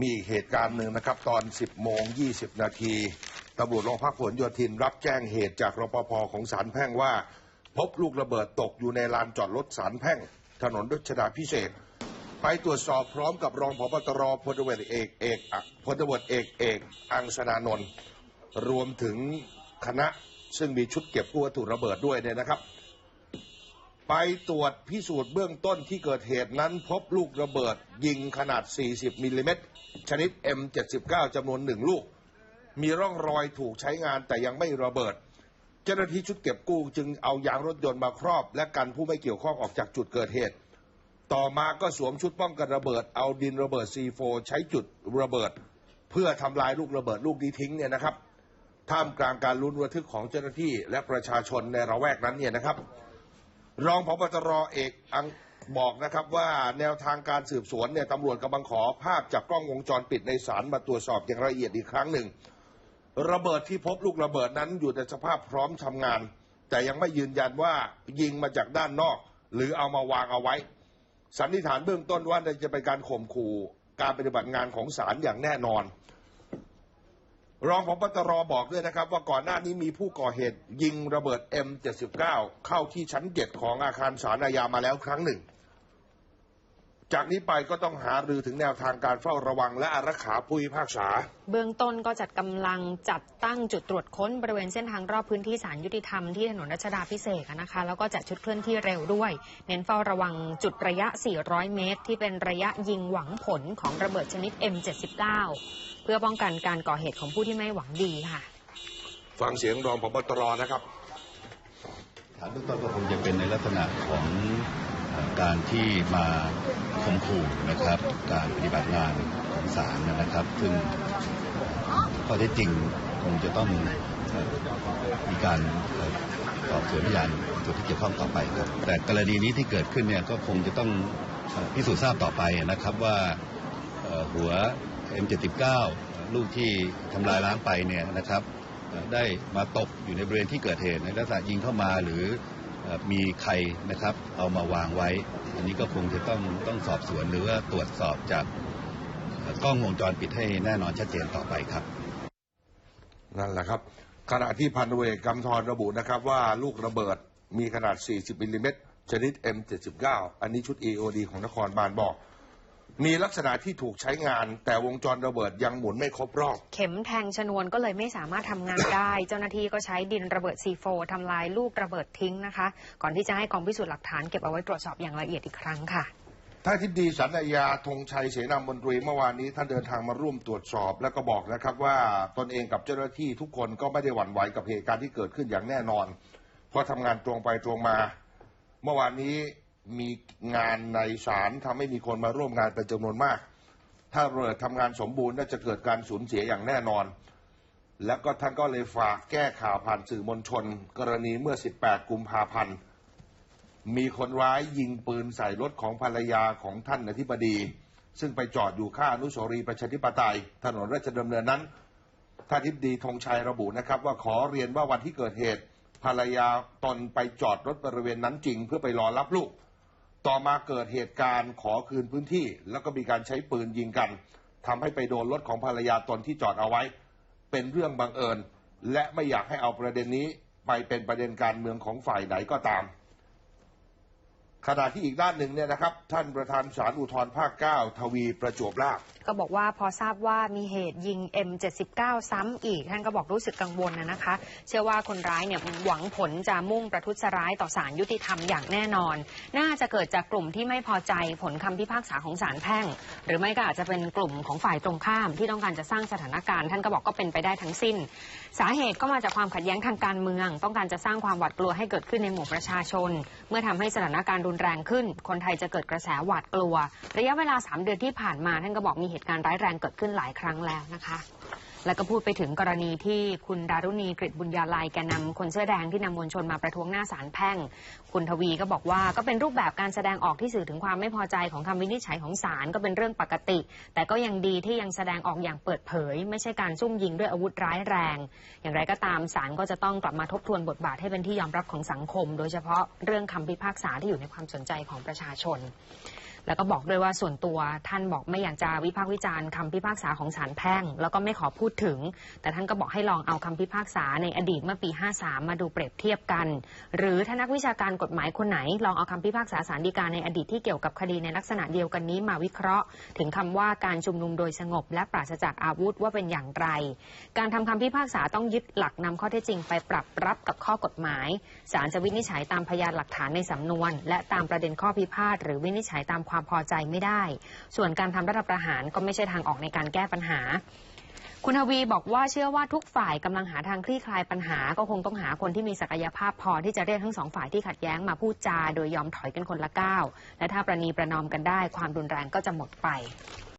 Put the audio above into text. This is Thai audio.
มีอีกเหตุการณ์หนึ่งนะครับ ตอน 10 โมง 20 นาทีตำรวจโรงพักผลโยธินรับแจ้งเหตุจากรปภของศาลแพ่งว่า พบลูกระเบิดตกอยู่ในลานจอดรถศาลแพ่ง ถนนรัชดาพิเศษ ไปตรวจสอบพร้อมกับรองพบตรพลตำรวจเอกเอกพลตำรวจเอกเอกอังสนานนท์รวมถึงคณะซึ่งมีชุดเก็บกู้วัตถุระเบิดด้วยเนี่ยนะครับ ไปตรวจพิสูจน์เบื้องต้นที่เกิดเหตุนั้นพบลูกระเบิดยิงขนาด 40 มิลลิเมตร ชนิด M79 จำนวนหนึ่งลูก มีร่องรอยถูกใช้งานแต่ยังไม่ระเบิด เจ้าหน้าที่ชุดเก็บกู้จึงเอายางรถยนต์มาครอบ และกันผู้ไม่เกี่ยวข้องออกจากจุดเกิดเหตุ ต่อมาก็สวมชุดป้องกันระเบิด เอาดินระเบิด C4 ใช้จุดระเบิด เพื่อทำลายลูกระเบิดลูกนี้ทิ้งเนี่ยนะครับ ท่ามกลางการลุ้นระทึกของเจ้าหน้าที่และประชาชนในระแวกนั้นเนี่ยนะครับ รองพบตรเอกอังบอกนะครับว่าแนวทางการสืบสวนเนี่ยตำรวจกำลังขอภาพจากกล้องวงจรปิดในศาลมาตรวจสอบอย่างละเอียดอีกครั้งหนึ่ง ระเบิดที่พบลูกระเบิดนั้นอยู่ในสภาพพร้อมทำงาน แต่ยังไม่ยืนยันว่ายิงมาจากด้านนอก หรือเอามาวางเอาไว้ สันนิษฐานเบื้องต้นว่าจะเป็นการข่มขู่การปฏิบัติงานของศาลอย่างแน่นอน รองพบตรบอกด้วยนะครับ ว่าก่อนหน้านี้มีผู้ก่อเหตุยิงระเบิด M79 เข้าที่ชั้นเจ็ดของอาคารศาลอาญามาแล้วครั้งหนึ่ง จากนี้ไปก็ต้องหารือถึงแนวทางการเฝ้าระวังและอารักขาผู้พิพากษา เบื้องต้นก็จัดกำลังจัดตั้งจุดตรวจค้นบริเวณเส้นทางรอบพื้นที่ศาลยุติธรรมที่ถนนรัชดาพิเศษนะคะ แล้วก็จัดชุดเคลื่อนที่เร็วด้วย เน้นเฝ้าระวังจุดระยะ 400 เมตร ที่เป็นระยะยิงหวังผลของระเบิดชนิด M79 เพื่อป้องกันการก่อเหตุของผู้ที่ไม่หวังดีค่ะ ฟังเสียงรองพบตรนะครับฐานเบื้องต้นก็คงจะเป็นในลักษณะของเอ่อการที่มาข่มขู่นะครับ การปฏิบัติงานของศาลนะครับ ซึ่งข้อเท็จจริงคงจะต้องเอ่อมีการเอ่อสอบสวนพยานส่วนที่เกี่ยวข้องต่อไปครับ แต่กรณีนี้ที่เกิดขึ้นเนี่ยก็คงจะต้องเอ่อพิสูจน์ทราบต่อไปนะครับว่าเอ่อหัว M79 ลูกที่ทำลายล้างไปเนี่ยนะครับได้มาตกอยู่ในบริเวณที่เกิดเหตุในลักษณะยิงเข้ามาหรือมีใครนะครับเอามาวางไว้ อันนี้ก็คงจะต้องต้องสอบสวนหรือว่าตรวจสอบจากกล้องวงจรปิดให้แน่นอนชัดเจนต่อไปครับ นั่นแหละครับ ขณะที่พันตำรวจเอกกำธรระบุนะครับว่าลูกระเบิดมีขนาด 40มิลลิเมตรชนิด M79 อันนี้ชุด EOD ของนครบาลบอก มีลักษณะที่ถูกใช้งาน แต่วงจรระเบิดยังหมุนไม่ครบรอบ เข็มแทงชนวนก็เลยไม่สามารถทำงานได้ เจ้าหน้าที่ก็ใช้ดินระเบิด C4 ทำลายลูกระเบิดทิ้งนะคะ ก่อนที่จะให้กองพิสูจน์หลักฐานเก็บเอาไว้ตรวจสอบอย่างละเอียดอีกครั้งค่ะ ท่านทิบดีสันนายาธงชัยเสนามนตรีเมื่อวานนี้ท่านเดินทางมาร่วมตรวจสอบ แล้วก็บอกนะครับว่าตนเองกับเจ้าหน้าที่ทุกคนก็ไม่ได้หวั่นไหวกับเหตุการณ์ที่เกิดขึ้นอย่างแน่นอน เพราะทำงานตรงไปตรงมา เมื่อวานนี้ มีงานในศาลทำให้มีคนมาร่วมงานเป็นจำนวนมาก ถ้าเรือทำงานสมบูรณ์น่าจะเกิดการสูญเสียอย่างแน่นอน แล้วก็ท่านก็เลยฝากแก้ข่าวผ่านสื่อมวลชน กรณีเมื่อ 18 กุมภาพันธ์ มีคนร้ายยิงปืนใส่รถของภรรยาของท่านอธิบดี ซึ่งไปจอดอยู่ข้างอนุสาวรีย์ประชาธิปไตย ถนนราชดำเนินนั้น ท่านอธิบดีธงชัยระบุนะครับ ว่าขอเรียนว่าวันที่เกิดเหตุ ภรรยาตนไปจอดรถบริเวณนั้นจริง เพื่อไปรอรับลูก ต่อมาเกิดเหตุการณ์ขอคืนพื้นที่ แล้วก็มีการใช้ปืนยิงกันทำให้ไปโดนรถของภรรยาตนที่จอดเอาไว้ เป็นเรื่องบังเอิญ และไม่อยากให้เอาประเด็นนี้ไปเป็นประเด็นการเมืองของฝ่ายไหนก็ตาม ขณะที่อีกด้านหนึ่งเนี่ยนะครับ ท่านประธานศาลอุทธรภาค 9 ทวีประจวบราษฎร์ก็บอกว่าพอทราบว่ามีเหตุยิง M79 ซ้ำอีก ท่านก็บอกรู้สึกกังวลนะนะคะ เชื่อว่าคนร้ายเนี่ยหวังผลจะมุ่งประทุษร้ายต่อศาลยุติธรรมอย่างแน่นอน น่าจะเกิดจากกลุ่มที่ไม่พอใจผลคำพิพากษาของศาลแพ่ง หรือไม่ก็อาจจะเป็นกลุ่มของฝ่ายตรงข้ามที่ต้องการจะสร้างสถานการณ์ ท่านก็บอกก็เป็นไปได้ทั้งสิ้น สาเหตุก็มาจากความขัดแย้งทางการเมือง ต้องการจะสร้างความหวาดกลัวให้เกิดขึ้นในหมู่ประชาชน เมื่อทำให้สถานการณ์รุนแรงขึ้น คนไทยจะเกิดกระแสหวาดกลัว ระยะเวลา 3 เดือนที่ผ่านมาท่านก็บอกมีเหตุการณ์ร้ายแรงเกิดขึ้นหลายครั้งแล้วนะคะ แล้วก็พูดไปถึงกรณีที่คุณดารุณีกฤษบุญญาลัยแกนนำคนเสื้อแดงที่นำมวลชนมาประท้วงหน้าศาลแพ่ง คุณทวีก็บอกว่าก็เป็นรูปแบบการแสดงออกที่สื่อถึงความไม่พอใจของคำวินิจฉัยของศาลก็เป็นเรื่องปกติ แต่ก็ยังดีที่ยังแสดงออกอย่างเปิดเผย ไม่ใช่การซุ่มยิงด้วยอาวุธร้ายแรง อย่างไรก็ตามศาลก็จะต้องกลับมาทบทวนบทบาทให้เป็นที่ยอมรับของสังคม โดยเฉพาะเรื่องคำพิพากษาที่อยู่ในความสนใจของประชาชน แล้วก็บอกด้วยว่าส่วนตัวท่านบอกไม่อยากจะวิพากษ์วิจารณ์คำพิพากษาของศาลแพ่ง แล้วก็ไม่ขอพูดถึง แต่ท่านก็บอกให้ลองเอาคำพิพากษาในอดีตเมื่อปี 53 มาดูเปรียบเทียบกัน หรือถ้านักวิชาการกฎหมายคนไหน ลองเอาคำพิพากษาศาลฎีกาในอดีตที่เกี่ยวกับคดีในลักษณะเดียวกันนี้มาวิเคราะห์ ถึงคำว่าการชุมนุมโดยสงบ และปราศจากอาวุธว่าเป็นอย่างไร การทำคำพิพากษาต้องยึดหลักนำข้อเท็จจริงไปปรับรับกับข้อกฎหมายศาลจะวินิจฉัยตามพยานหลักฐานในสำนวน และตามประเด็นข้อพิพาทหรือวินิจฉัยตามความพอใจไม่ได้ ส่วนการทำรัฐประหารก็ไม่ใช่ทางออกในการแก้ปัญหา คุณทวีบอกว่าเชื่อว่าทุกฝ่ายกำลังหาทางคลี่คลายปัญหา ก็คงต้องหาคนที่มีศักยภาพพอที่จะเรียกทั้งสองฝ่ายที่ขัดแย้งมาพูดจา โดยยอมถอยกันคนละก้าวและถ้าประนีประนอมกันได้ ความรุนแรงก็จะหมดไป